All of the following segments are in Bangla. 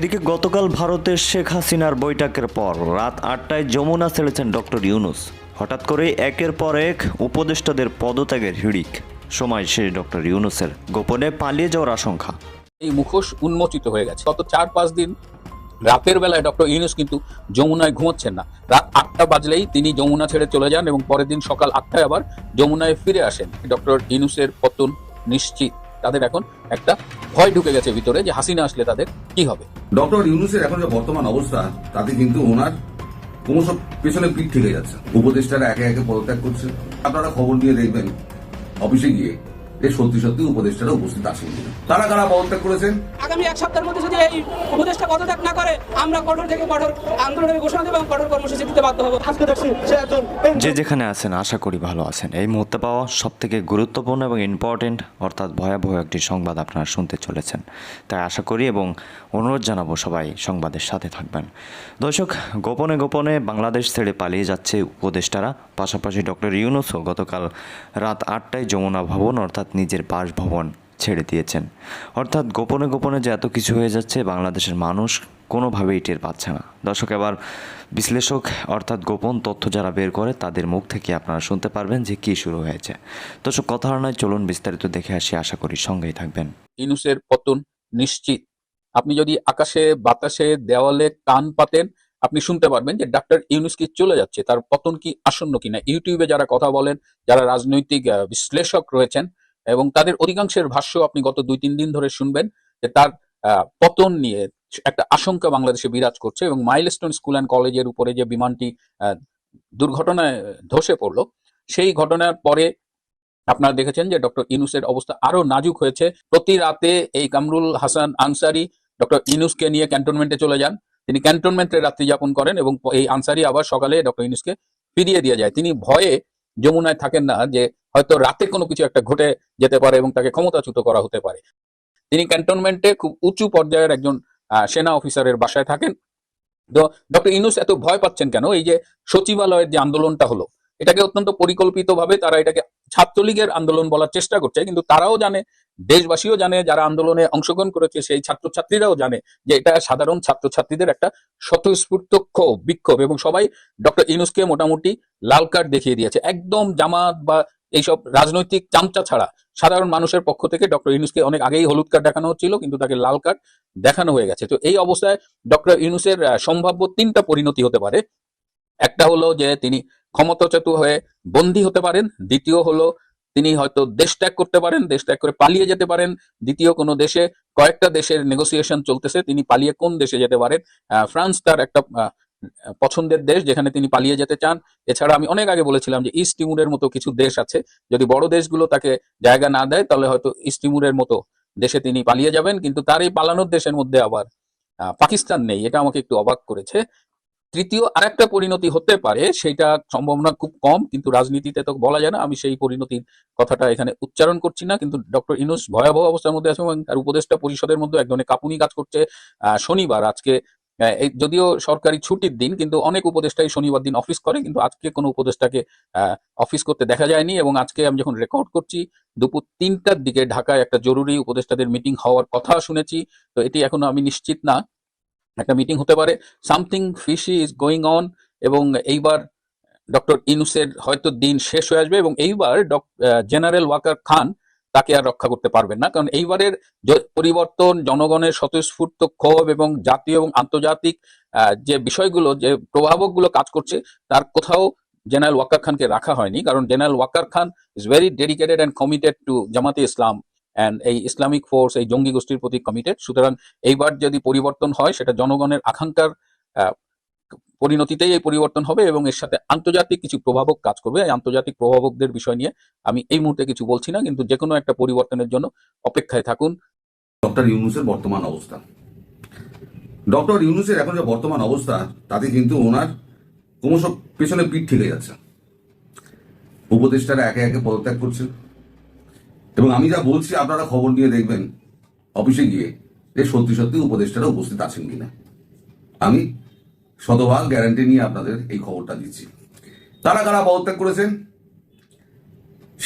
এদিকে গতকাল ভারতের শেখ হাসিনার বৈঠকের পর রাত আটটায় যমুনা ছেড়েছেন ডক্টর ইউনুস। হঠাৎ করে একের পর এক উপদেষ্টাদের পদত্যাগের হিড়িক। সময় শেষ ডক্টর ইউনুসের। গোপনে পালিয়ে যাওয়ার আশঙ্কা। এই মুখোশ উন্মোচিত হয়ে গেছে। গত চার পাঁচ দিন রাতের বেলায় ডক্টর ইউনুস কিন্তু যমুনায় ঘুমাচ্ছেন না। রাত আটটা বাজলেই তিনি যমুনা ছেড়ে চলে যান এবং পরের দিন সকাল আটটায় আবার যমুনায় ফিরে আসেন। ডক্টর ইউনুসের পতন নিশ্চিত। তাদের এখন একটা ভয় ঢুকে গেছে ভিতরে যে হাসিনা আসলে তাদের কি হবে। ডক্টর ইউনুসের এখন যে বর্তমান অবস্থা, তাতে কিন্তু ওনার ক্রমশ পেছনে পিঠ থেকে যাচ্ছে। উপদেষ্টারা একে একে পদত্যাগ করছে। আপনারা খবর দিয়ে দেখবেন, অফিসে গিয়ে যে সত্যি সত্যি উপদেষ্টারা উপস্থিত আছেন কিনা? তারা কারা পদত্যাগ করেছেন? আগামী এক সপ্তাহের মধ্যে যদি এই উপদেশটা পদত্যাগ না করে আমরা কঠোর থেকে কঠোর আন্দোলনের ঘোষণা দেবো এবং কঠোর কর্মসূচি দিতে বাধ্য হব। আজকে দেখছি সে একজন যে যেখানে আছেন আশা করি ভালো আছেন। এই মুহূর্তে পাওয়া সব থেকে গুরুত্বপূর্ণ এবং ইম্পর্টেন্ট অর্থাৎ ভয়াবহ একটি সংবাদ আপনারা শুনতে চলেছেন। তাই আশা করি এবং অনুরোধ জানাব সবাই সংবাদের সাথে থাকবেন। দর্শক গোপনে গোপনে বাংলাদেশ ছেড়ে পালিয়ে যাচ্ছে উপদেষ্টারা। পাশাপাশি ডক্টর ইউনুসও গতকাল রাত আটটায় যমুনা ভবন অর্থাৎ নিজের বাসভবন ছেড়ে দিয়েছেন। অর্থাৎ গোপনে গোপনে যে এত কিছু হয়ে যাচ্ছে, বাংলাদেশের মানুষ কোনোভাবেই টের পাচ্ছে না। দর্শক, এবার বিশ্লেষক অর্থাৎ গোপন তথ্য যারা বের করে, তাদের মুখ থেকে আপনারা শুনতে পারবেন যে কী শুরু হয়েছে। দর্শক, কথা নয়, চলুন বিস্তারিত দেখে আসি। আশা করি সঙ্গেই থাকবেন। ইউনুসের পতন নিশ্চিত। আপনি যদি আকাশে, বাতাসে, দেওয়ালে কান পাতেন, আপনি শুনতে পারবেন যে ডাক্তার ইউনুস কি চলে যাচ্ছে, তার পতন কি আসন্ন কিনা। ইউটিউবে যারা কথা বলেন, যারা রাজনৈতিক বিশ্লেষক রয়েছেন এবং তাদের অধিকাংশের ভাষ্য আপনি গত দুই, তিন দিন ধরে শুনবেন যে তার পতন নিয়ে একটা আশঙ্কা বাংলাদেশে বিরাজ করছে এবং মাইলস্টোন স্কুল অ্যান্ড কলেজের উপরে যে বিমানটি দুর্ঘটনায় ধসে পড়ল, সেই ঘটনার পরে আপনারা দেখেছেন যে ডক্টর ইনুসের অবস্থা আরও নাজুক হয়েছে। প্রতি রাতে এই কামরুল হাসান আনসারি, ডক্টর ইনুসকে নিয়ে ক্যান্টনমেন্টে চলে যান। তিনি ক্যান্টনমেন্টে রাত্রি যাপন করেন এবং এই আনসারি আবার সকালে ডক্টর ইনুসকে ফিরিয়ে দিয়ে যায়। তিনি ভয়ে যমুনায় থাকেন না যে হয়তো রাতে কোনো কিছু একটা ঘটে যেতে পারে এবং তাকে ক্ষমতাচ্যুত করা হতে পারে। তিনি ক্যান্টনমেন্টে খুব উঁচু পর্যায়ের একজন সেনা অফিসারের বাসায় থাকেন। তো ডক্টর ইনুস এত ভয় পাচ্ছেন কেন? এই যে সচিবালয়ের যে আন্দোলনটা হলো, এটাকে অত্যন্ত পরিকল্পিতভাবে তারা এটাকে ছাত্রলীগের আন্দোলন বলার চেষ্টা করছে। কিন্তু তারাও জানে, দেশবাসীও জানে, যারা আন্দোলনে অংশগ্রহণ করেছে, সেই ছাত্রছাত্রীরাও জানে যে এটা সাধারণ ছাত্রছাত্রীদের একটা স্বতঃস্ফূর্ত বিক্ষোভ এবং সবাই ডক্টর ইনুসকে মোটামুটি লাল কার্ড দেখিয়ে দিয়েছে। একদম জামাত বা এইসব রাজনৈতিক চামচা ছাড়া সাধারণ মানুষের পক্ষ থেকে ডক্টর ইউনুসকে অনেক আগেই হলুদ কার্ড দেখানো হচ্ছিল, কিন্তু তাকে লাল কার্ড দেখানো হয়ে গেছে। তো এই অবস্থায় ডক্টর ইউনুসের সম্ভাব্য তিনটা পরিণতি হতে পারে। একটা হলো যে তিনি ক্ষমতাচ্যুত হয়ে বন্দী হতে পারেন। দ্বিতীয় হলো তিনি হয়তো দেশ ত্যাগ করতে পারেন, দেশ ত্যাগ করে পালিয়ে যেতে পারেন। দ্বিতীয় কোনো দেশে কয়েকটা দেশের নেগোসিয়েশন চলতেছে, তিনি পালিয়ে কোন দেশে যেতে পারেন? ফ্রান্স তার একটা পছন্দের দেশ যেখানে তিনি পালিয়ে যেতে চান। এছাড়া আমি অনেক আগে বলেছিলাম যে ইস্ট তিমুরের মতো কিছু দেশ আছে। যদি বড় দেশগুলো তাকে জায়গা না দেয়, তাহলে হয়তো ইস্ট তিমুরের মতো দেশে তিনি পালিয়ে যাবেন। কিন্তু তার এই পালানোর দেশের মধ্যে আবার পাকিস্তান নেই। এটা আমাকে একটু অবাক করেছে। তৃতীয় আরেকটা পরিণতি হতে পারে, সেটা সম্ভাবনা খুব কম, কিন্তু রাজনীতিতে তো বলা যায় না। আমি সেই পরিণতির কথাটা এখানে উচ্চারণ করছি না। কিন্তু ডক্টর ইনুস ভয়াবহ অবস্থার মধ্যে আছে এবং তার উপদেষ্টা পরিষদের মধ্যে এক ধরনের কাপুনি কাজ করছে শনিবার। আজকে যদিও সরকারি ছুটির দিন, কিন্তু অনেক উপদেষ্টাই শনিবার দিন অফিস করে, কিন্তু আজকে কোনো উপদেষ্টাকে অফিস করতে দেখা যায়নি এবং আজকে আমি যখন রেকর্ড করছি, দুপুর তিনটার দিকে ঢাকায় একটা জরুরি উপদেষ্টাদের মিটিং হওয়ার কথা শুনেছি, তো এটি এখনও আমি নিশ্চিত না। একটা মিটিং হতে পারে। Something fishy is going on এবং এইবার ডক্টর ইনুসের হয়তো দিন শেষ হয়ে আসবে এবং এইবার জেনারেল ওয়াকার খান তাকে আর রক্ষা করতে পারবেন না। কারণ এইবারের পরিবর্তন, জনগণের স্বতঃস্ফূর্ত ক্ষোভ এবং জাতীয় এবং আন্তর্জাতিক যে বিষয়গুলো, যে প্রভাবকগুলো কাজ করছে, তার কোথাও জেনারেল ওয়াকার খানকে রাখা হয়নি। কারণ general Waker Khan is very dedicated and committed to Jamaate Islam and এই ইসলামিক ফোর্স, এই জঙ্গি গোষ্ঠীর প্রতি কমিটেড সুতরাং এইবার যদি পরিবর্তন হয়, সেটা জনগণের আকাঙ্ক্ষার পরিণতিতেই এই পরিবর্তন হবে এবং এর সাথে আন্তর্জাতিক কিছু প্রভাবক কাজ করবে। এই আন্তর্জাতিক প্রভাবকদের বিষয় নিয়ে আমি এই মুহূর্তে কিছু বলছি না, কিন্তু যে কোনো একটা পরিবর্তনের জন্য অপেক্ষায় থাকুন। ডক্টর ইউনুসের বর্তমান অবস্থা। ডক্টর ইউনুসের এখন যে বর্তমান অবস্থা, তাতে কিন্তু ওনার ক্রমশ পেছনে পিঠ থেকে যাচ্ছে। উপদেষ্টারা একে একে পদত্যাগ করছে এবং আমি যা বলছি, আপনারা খবর নিয়ে দেখবেন, অফিসে গিয়ে যে সত্যি সত্যি উপদেষ্টারা উপস্থিত আছেন কিনা। আমি শতভাগ গ্যারান্টি নিয়ে আপনাদের এই খবরটা দিচ্ছি। তারা কারা পদত্যাগ করেছেন?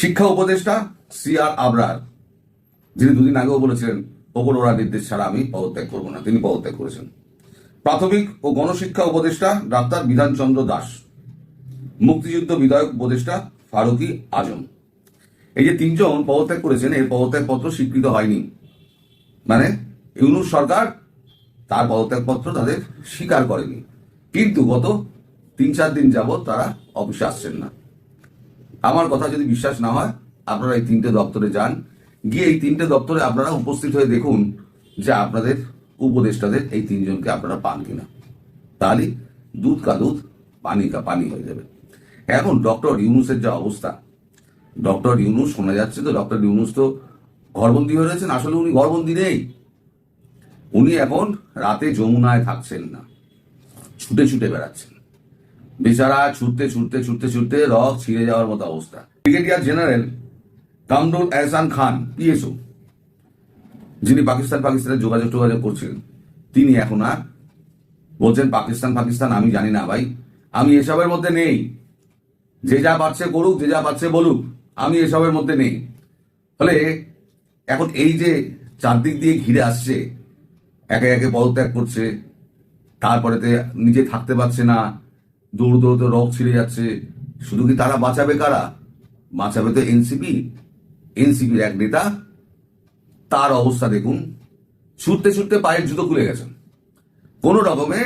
শিক্ষা উপদেষ্টা সি আর আবরার, যিনি দুদিন আগেও বলেছিলেন, ওপর ওরা নির্দেশ ছাড়া আমি পদত্যাগ করব না, তিনি পদত্যাগ করেছেন। প্রাথমিক ও গণশিক্ষা উপদেষ্টা ডাক্তার বিধানচন্দ্র দাস, মুক্তিযুদ্ধ বিধায়ক উপদেষ্টা ফারুকি আজম। এই যে তিনজন পদত্যাগ করেছেন এই পদত্যাগ পত্র স্বীকৃত হয়নি। মানে ইউনুস সরকার তার পদত্যাগপত্র তাদের স্বীকার করেনি। কিন্তু গত তিন, চার দিন যাবৎ তারা অফিসে আসছেন না। আমার কথা যদি বিশ্বাস না হয়, আপনারা এই তিনটে দপ্তরে যান। গিয়ে এই তিনটে দপ্তরে আপনারা উপস্থিত হয়ে দেখুন যে আপনাদের উপদেষ্টাদের এই তিনজনকে আপনারা পান কিনা। তাহলে দুধ কা দুধ, পানি কা পানি হয়ে যাবে। এখন ডক্টর ইউনুসের যা অবস্থা। ডক্টর ইউনুস, শোনা যাচ্ছে তো, ডক্টর ইউনুস তো ঘরবন্দি হয়ে রয়েছেন। আসলে উনি ঘরবন্দি নেই। উনি এখন রাতে যমুনায় থাকছেন না। ছুটে ছুটে বেড়াচ্ছেন। বেচারা ছুটতে ছুটতে ছুটতে ছুটতে রক ছিঁড়ে যাওয়ার মতো অবস্থা। Brigadier general Kamrul Ehsan Khan, PSO, যিনি পাকিস্তান পাকিস্তানের যোগাযোগ টোগাযোগ করছিলেন, তিনি এখন আর বলছেন, পাকিস্তান পাকিস্তান, আমি জানি না ভাই। আমি এসবের মধ্যে নেই। যে যা পাচ্ছে করুক, যে যা পাচ্ছে বলুক, আমি এসবের মধ্যে নেই। ফলে এখন এই যে চারদিক দিয়ে ঘিরে আসছে, একে একে পদত্যাগ করছে তারপরেতে নিজে থাকতে পারছে না, দৌড় দৌড়তে রক ছিঁড়ে যাচ্ছে। শুধু কি তারা বাঁচাবে কারা? বাঁচাবে তো এনসিপি এনসিপির এক নেতা, তার অবস্থা দেখুন। ছুটতে ছুটতে পায়ের জুতো খুলে গেছেন কোনো রকমে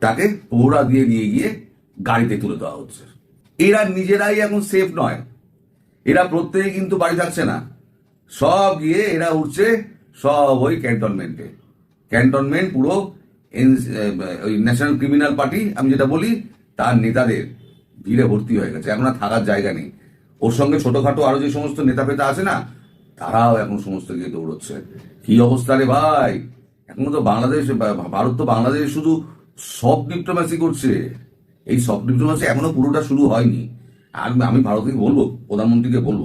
তাকে পৌড়া দিয়ে নিয়ে গিয়ে গাড়িতে তুলে দেওয়া হচ্ছে। এরা নিজেরাই এখন সেফ নয়। এরা প্রত্যেকে কিন্তু বাড়ি থাকছে না। সব গিয়ে এরা উঠছে সব ওই ক্যান্টনমেন্টে ক্যান্টনমেন্ট পুরো ওই ন্যাশনাল ক্রিমিনাল পার্টি আমি যেটা বলি, তার নেতাদের ভিড়ে ভর্তি হয়ে গেছে। এখন আর থাকার জায়গা নেই। ওর সঙ্গে ছোটখাটো আরও যে সমস্ত নেতা পেতা আছে না, তারাও এখন সমস্ত গিয়ে দৌড়চ্ছে। কি অবস্থা রে ভাই? এখন তো বাংলাদেশ ভারত তো বাংলাদেশ শুধু সব ডিপ্লোম্যাসি করছে। এই সব ডিপ্লোম্যাসি এখনও পুরোটা শুরু হয়নি। আর আমি ভারতকে বলব, প্রধানমন্ত্রীকে বলব,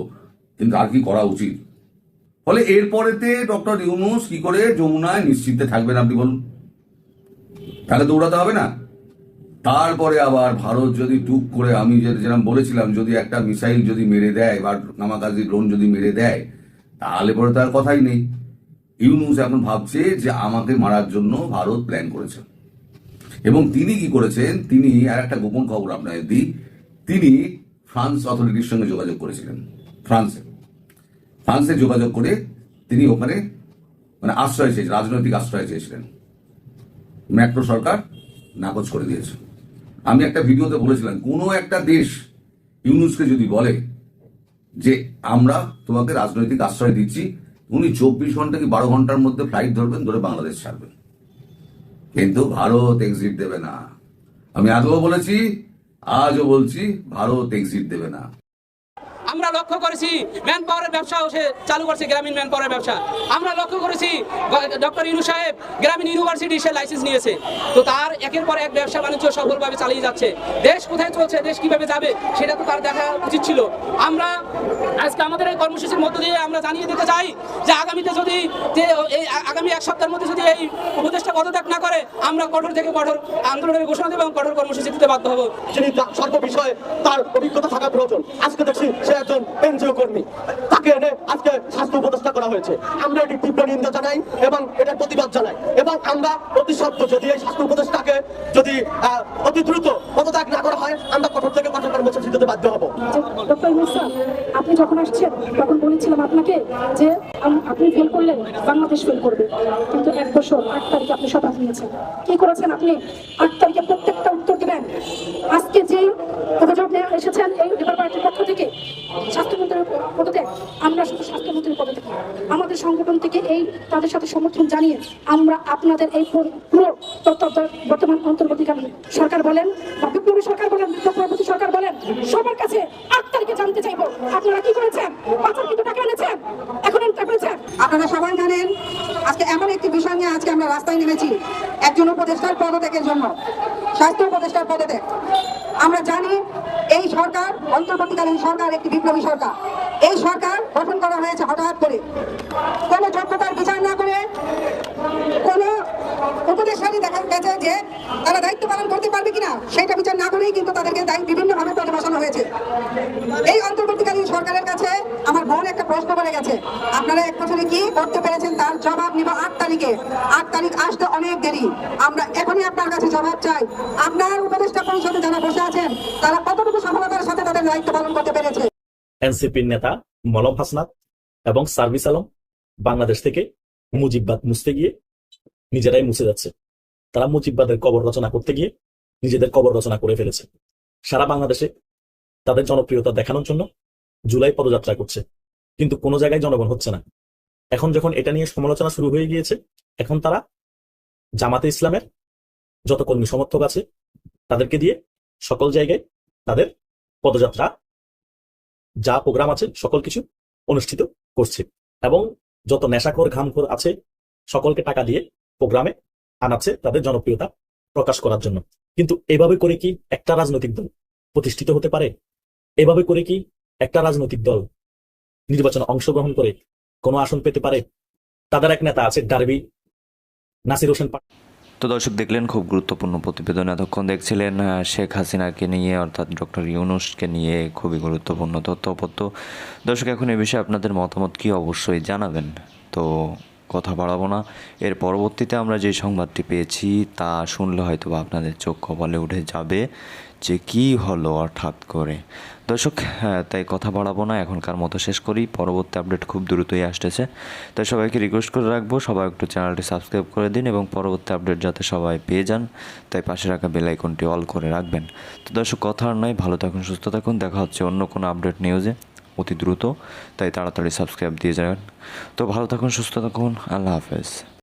কিন্তু আর কি করা উচিত? ফলে এরপরেতে ডক্টর ইউনুস কি করে যমুনায় নিশ্চিন্তে থাকবেন আপনি বলুন। তাহলে দৌড়াতে হবে না। তারপরে আবার ভারত যদি টুক করে আমি যেরকম বলেছিলাম, যদি একটা মিসাইল যদি মেরে দেয় বা নামাকাজি ড্রোন যদি মেরে দেয়, তাহলে পরে তার কথাই নেই। ইউনুস এখন ভাবছে যে আমাকে মারার জন্য ভারত প্ল্যান করেছে। এবং তিনি কি করেছেন, তিনি, আর একটা গোপন খবর আপনাদের দিই, তিনি ফ্রান্স অথরিটির সঙ্গে যোগাযোগ করেছিলেন। ফ্রান্সে। ফ্রান্সে যোগাযোগ করে তিনি ওখানে মানে আশ্রয় চেয়েছিলেন, রাজনৈতিক আশ্রয় চেয়েছিলেন। ম্যাক্রো সরকার নাকচ করে দিয়েছে। আমি একটা ভিডিওতে বলেছিলাম, কোনো একটা দেশ ইউনুসকে যদি বলে যে, আমরা তোমাকে রাজনৈতিক আশ্রয় দিচ্ছি, উনি চব্বিশ ঘণ্টা কি বারো ঘণ্টার মধ্যে ফ্লাইট ধরবেন, ধরে বাংলাদেশ ছাড়বেন? কিন্তু ভারত এক্সিট দেবে না। আমি আগেও বলেছি, আজও বলছি, ভারত এক্সিট দেবে না। আমরা লক্ষ্য করেছি ম্যান পাওয়ারের ব্যবসাও সে চালু করছে গ্রামীণ ম্যান পাওয়ারের ব্যবসা। আমরা লক্ষ্য করেছি ডক্টর ইনু সাহেব গ্রামীণ ইউনিভার্সিটি সে লাইসেন্স নিয়েছে। তো তার একের পর এক ব্যবসা বাণিজ্য সফলভাবে চালিয়ে যাচ্ছে। দেশ কোথায় চলছে, দেশ কীভাবে যাবে, সেটা তো তার দেখা উচিত ছিল। আমরা আজকে আমাদের এই কর্মসূচির মধ্য দিয়ে আমরা জানিয়ে দিতে চাই যে আগামীতে যদি যে এই আগামী এক সপ্তাহের মধ্যে যদি এই উপদেশটা পদত্যাগ না করে, আমরা কঠোর থেকে কঠোর আন্দোলনের ঘোষণা দেবো এবং কঠোর কর্মসূচি দিতে বাধ্য হব। যিনি তা- সর্ব বিষয়ে তার অভিজ্ঞতা থাকা প্রয়োজন। আজকে দেখছি সে একজন এনজিও কর্মী। তাকে এনে আজকে স্বাস্থ্য উপদেষ্টা করা হয়েছে। আমরা এটি তীব্র নিন্দা জানাই এবং এটার প্রতিবাদ জানাই। এবং আমরা অতি সত্য যদি এই স্বাস্থ্য উপদেষ্টাকে যদি অতি দ্রুত পদত্যাগ না করা হয়, আমরা কঠোর থেকে কঠোর কর্মসূচি দিতে বাধ্য হব। আপনি যখন আসছেন, তখন বলেছিলাম আপনাকে যে আপনি ফেল করলে বাংলাদেশ ফেল করবে। কিন্তু এক বছর, আট তারিখে আপনি শপথ নিয়েছেন। কি করেছেন আপনি? আট তারিখে প্রত্যেকটা উত্তর আজকে যে অভিযোগ নিয়ে এসেছেন এই লেবার পক্ষ থেকে স্বাস্থ্যমন্ত্রীর পদত্যাগ, আমরা শুধু স্বাস্থ্যমন্ত্রীর পদত্যাগ। আমাদের সংগঠন থেকে এই তাদের সাথে সমর্থন জানিয়ে আমরা আপনাদের এই পুরো বর্তমান অন্তর্বর্তীকালীন সরকার বলেন, বা বিপ্লবী সরকার বলেন বিপ্লবী সরকার বলেন, সবার কাছে আট তারিখে জানতে চাইব, আপনারা কি করেছেন? পাঁচের কিন্তু টাকা এনেছেন? এখন করেছেন আপনারা সবাই জানেন, আজকে এমন একটি বিষয় নিয়ে আজকে আমরা রাস্তায় নেমেছি, একজন উপদেষ্টার পদত্যাগের জন্য, স্বাস্থ্য উপদেষ্টার পদত্যাগ। আমরা জানি এই সরকার, অন্তর্বর্তীকালীন সরকার একটি বিপ্লবী সরকার। এই সরকার গঠন করা হয়েছে হঠাৎ করে। কোনো যোগ্যতার বিচার না করে দেখা গেছে যে তারা দায়িত্ব পালন করতে পারবে কিনা, সেটা বিচার না করেই কিন্তু তাদেরকে বসানো হয়েছে। এই অন্তর্বর্তীকালীন সরকারের কাছে আমার বোন একটা প্রশ্ন করে গেছে। আপনারা এক বছরে কি করতে পেরেছেন? তার জবাব আট তারিখে। আট তারিখ আসতে অনেক দেরি। আমরা এখনই আপনার কাছে জবাব চাই। আপনার উপদেষ্টা পরিষদে যারা বসে আছেন, তারা কতটুকু সফলতার সাথে তাদের দায়িত্ব পালন করতে পেরেছে? এনসিপির নেতা মলম হাসনাত এবং সার্ভিস আলম বাংলাদেশ থেকে মুজিববাদ মুছতে গিয়ে নিজেরাই মুছে যাচ্ছে। তারা মুজিববাদের কবর রচনা করতে গিয়ে নিজেদের কবর রচনা করে ফেলেছে। সারা বাংলাদেশে তাদের জনপ্রিয়তা দেখানোর জন্য জুলাই পদযাত্রা করছে। কিন্তু কোনো জায়গায় জনগণ হচ্ছে না। এখন যখন এটা নিয়ে সমালোচনা শুরু হয়ে গিয়েছে, এখন তারা জামাতে ইসলামের যত কর্মী সমর্থক আছে, তাদেরকে দিয়ে সকল জায়গায় তাদের পদযাত্রা, যা প্রোগ্রাম আছে, সকল কিছু অনুষ্ঠিত করছে। এবং যত নেশাখোর, ঘামখোর আছে, সকলকে টাকা দিয়ে প্রোগ্রামে আনাচ্ছে তাদের জনপ্রিয়তা প্রকাশ করার জন্য। কিন্তু এভাবে করে কি একটা রাজনৈতিক দল প্রতিষ্ঠিত হতে পারে? এভাবে করে কি একটা রাজনৈতিক দল নির্বাচনে অংশগ্রহণ করে কোনো আসন পেতে পারে? তাদের এক নেতা আছে ডারবি, নাসির হোসেন তো দর্শক দেখলেন, খুব গুরুত্বপূর্ণ প্রতিবেদন এতক্ষণ দেখছিলেন শেখ হাসিনাকে নিয়ে, অর্থাৎ ডক্টর ইউনুসকে নিয়ে খুবই গুরুত্বপূর্ণ তথ্যপত্র। দর্শক, এখন এ বিষয়ে আপনাদের মতামত কি অবশ্যই জানাবেন। তো কথা বাড়াবো না। এর পরবর্তীতে আমরা যে সংবাদটি পেয়েছি, তা শুনলে হয়তো আপনাদের চোখ কপালে উঠে যাবে। যে কি হলো হঠাৎ করে? দর্শক হ্যাঁ, তাই কথা বাড়াবো না এখনকার মতো শেষ করি পরবর্তী আপডেট খুব দ্রুতই আসতেছে। তাই সবাইকে রিকোয়েস্ট করে রাখব সবাই একটু চ্যানেলটি সাবস্ক্রাইব করে দিন এবং পরবর্তী আপডেট যাতে সবাই পেয়ে যান তাই পাশে রাখা বেল আইকনটি অল করে রাখবেন। তো দর্শক কথা আর নয় ভালো থাকুন সুস্থ থাকুন দেখা হচ্ছে অন্য কোনো আপডেট নিউজে অতি দ্রুত তাই তাড়াতাড়ি সাবস্ক্রাইব দিয়ে যাবেন। তো ভালো থাকুন সুস্থ থাকুন আল্লাহ হাফেজ।